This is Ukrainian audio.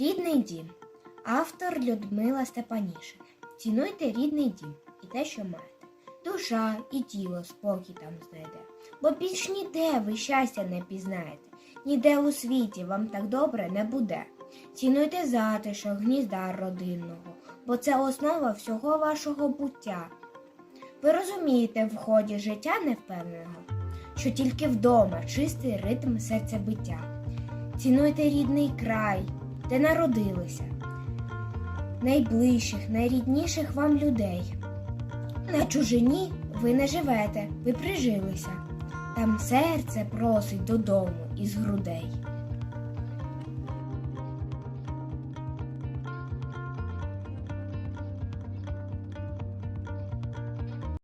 Рідний дім. Автор Людмила Степанішина. Цінуйте рідний дім і те, що маєте. Душа і тіло спокій там знайде. Бо більш ніде ви щастя не пізнаєте, ніде у світі вам так добре не буде. Цінуйте затишок гнізда родинного, бо це основа всього вашого буття. Ви розумієте в ході життя невпевненого, що тільки вдома чистий ритм серцебиття. Цінуйте рідний край, де народилися, найближчих, найрідніших вам людей. На чужині ви не живете, ви прижилися. Там серце просить додому із грудей.